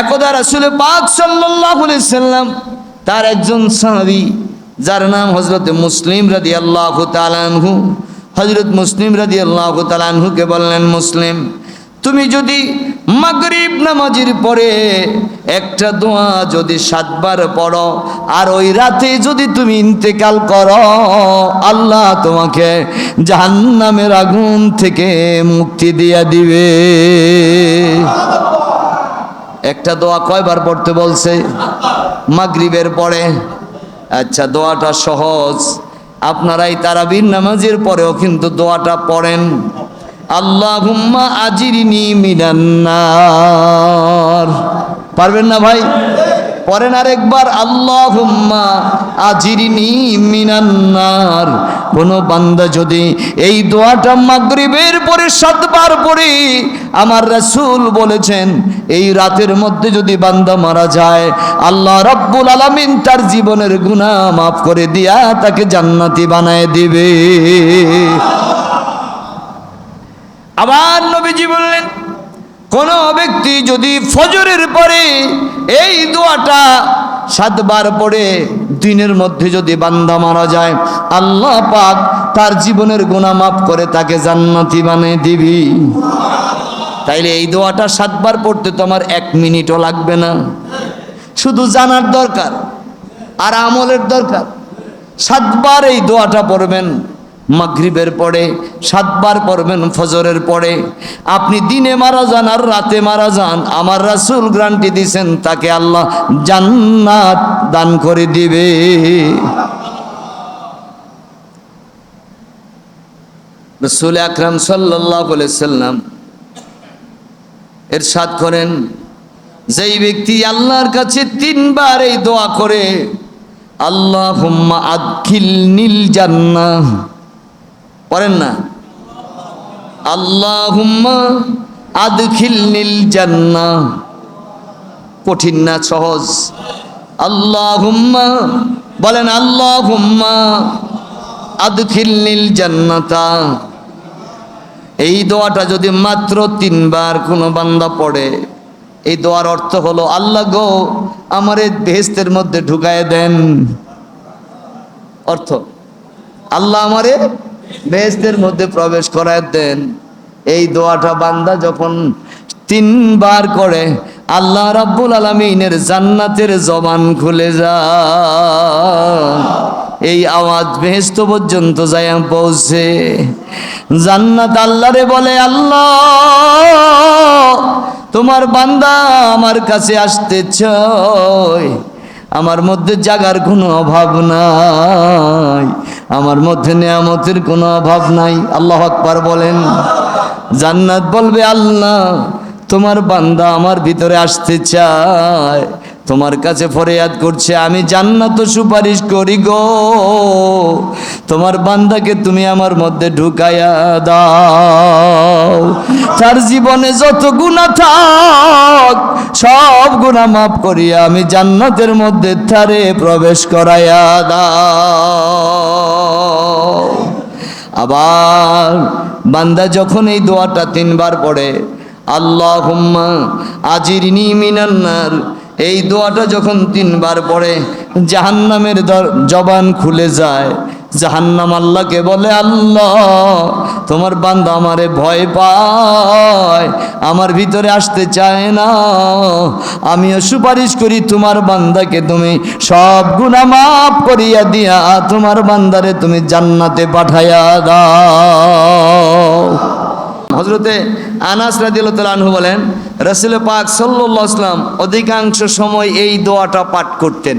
একদা রাসুল পাক সাল্লাম তার একজন সাহাবী, যার নাম হযরত মুসলিম রাদিয়াল্লাহু তাআলা আনহু, হযরত মুসলিম রাদিয়াল্লাহু তাআলা আনহুকে বললেন, মুসলিম, তুমি যদি মাগরিব নামাজের পরে একটা দোয়া যদি সাতবার পড়ো, আর ওই রাতে যদি তুমি ইন্তেকাল করো, আল্লাহ তোমাকে জাহান্নামের আগুন থেকে মুক্তি দিয়া দিবে। একটা দোয়া কয়বার পড়তে বলছে? মাগরিবের পরে। আচ্ছা দোয়াটা সহজ। আপনারাই তারাবির নামাজের পরেও কিন্তু দোয়াটা পড়েন। আল্লাহুম্মা আজিরিনি মিনান্নার পারবেন না ভাই? পরেন আরেকবার, আল্লাহুম্মা আজিরিনি মিনান্নার কোন বান্দা যদি এই দোয়াটা মাগরিবের পরে সাতবার পড়ে, আমার রাসূল বলেছেন, এই রাতের মধ্যে যদি বান্দা মারা যায়, আল্লাহ রব্বুল আলামিন তার জীবনের গুনাহ মাফ করে দিয়া তাকে জান্নাতি বানায় দিবে। আবার নবীজি বললেন কোন ব্যক্তি যদি ফজরের পরে এই দোয়াটা সাতবার পড়ে দিনের মধ্যে যদি বান্দা মারা যায়, আল্লাহ পাক তার জীবনের গুণা মাফ করে তাকে জান্নাতি বানিয়ে দিবি। তাইলে এই দোয়াটা সাতবার পড়তে তোমার এক মিনিটও লাগবে না। শুধু জানার দরকার আর আমলের দরকার। সাতবার এই দোয়াটা পড়বেন। মাগরিবের পরে, সাতবার পড়বেন ফজরের পরে। আপনি দিনে মারা যান আর রাতে মারা যান। আমার রাসুল গ্রান্টি দিছেন, তাকে আল্লাহ জান্নাত দান করে দিবে। রসুল আকরাম সাল্লাহ সাল্লাম এরশাদ করেন, যেই ব্যক্তি আল্লাহর কাছে তিনবার এই দোয়া করে আল্লাহ আদখিল নীল জান্নাহ। পড়েন না। আল্লাহ আদখিল নীল জান্নাহ। কঠিন না, সহজ। আল্লাহ বলেন আল্লাহ আদখিল নীল জান্নাতা। এই দোয়াটা যদি মাত্র তিনবার কোনো বান্দা পড়ে, এই দোয়ার অর্থ হলো, আল্লাহ গো, আমার এই বেহেস্তের মধ্যে ঢুকায় দেন। অর্থ, আল্লাহ আমারে বেহেস্তের মধ্যে প্রবেশ করায় দেন। এই দোয়াটা বান্দা যখন তিনবার করে, আল্লাহ রাব্বুল আলমিনের জান্নাতের জবান খুলে যা। এই আওয়াজ বেহেস্ত পর্যন্ত যায় পৌঁছে। জান্নাত আল্লাহরে বলে, আল্লাহ, তোমার বান্দা আমার কাছে আসতে আমার মধ্যে জাগার কোনো অভাব নাই। আমার মধ্যে নেয়ামতের কোনো অভাব নাই। আল্লাহ আকবার বলেন, জান্নাত বলবে, আল্লাহ, তোমার বান্দা আমার ভিতরে আসতে চায়, তোমার কাছে ফরিয়াদ করছে, আমি জান্নাত সুপারিশ করি গো। তোমার বান্দাকে তুমি আমার মধ্যে ঢুকাইয়া দাও। তার জীবনে যত গুণা থাক, সব গুণা মাফ করিয়া আমি জান্নাতের মধ্যে তারে প্রবেশ করাইয়া দাও। আবার বান্দা যখন এই দোয়াটা তিনবার পড়ে আল্লাহ হুম্মা আজিরিনি মিনান্নার, এই দোয়াটা যখন তিনবার পড়ে, জাহান্নামের জবান খুলে যায়। জাহান্নাম আল্লাহকে বলে, আল্লাহ, তোমার বান্দা আমারে ভয় পায়, আমার ভিতরে আসতে চায় না। আমিও সুপারিশ করি তোমার বান্দাকে তুমি সব গুণা মাফ করিয়া দিয়া তোমার বান্দারে তুমি জান্নাতে পাঠাইয়া দাও। হজরতে আনাস রাদিয়াল্লাহু আনহু বলেন, রসুল পাক সাল্লাল্লাহু আসলাম অধিকাংশ সময় এই দোয়াটা পাঠ করতেন।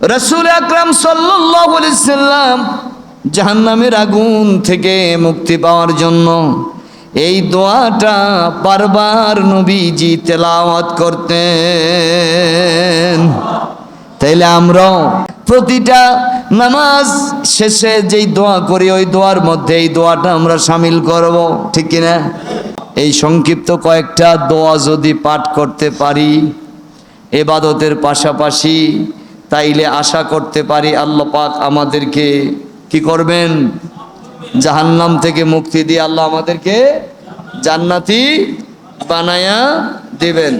রসুল আকরাম সাল্লাম জাহান্নামের আগুন থেকে মুক্তি পাওয়ার জন্য এই দোয়াটা বারবার নবীজি তেলাওয়াত করতেন। তাইলে আমরাও প্রতিটা নামাজ শেষে যেই দোয়া করি, ওই দোয়ার মধ্যে এই দোয়াটা আমরা সামিল করব, ঠিক কিনা এই সংক্ষিপ্ত কয়েকটা দোয়া যদি পাঠ করতে পারি, এবাদতের পাশাপাশি তাইলে আশা করতে পারি আল্লাহ পাক আমাদেরকে কি করবেন? জাহান্নাম থেকে মুক্তি দিয়ে আল্লাহ আমাদেরকে জান্নাতি বানায়া দেবেন।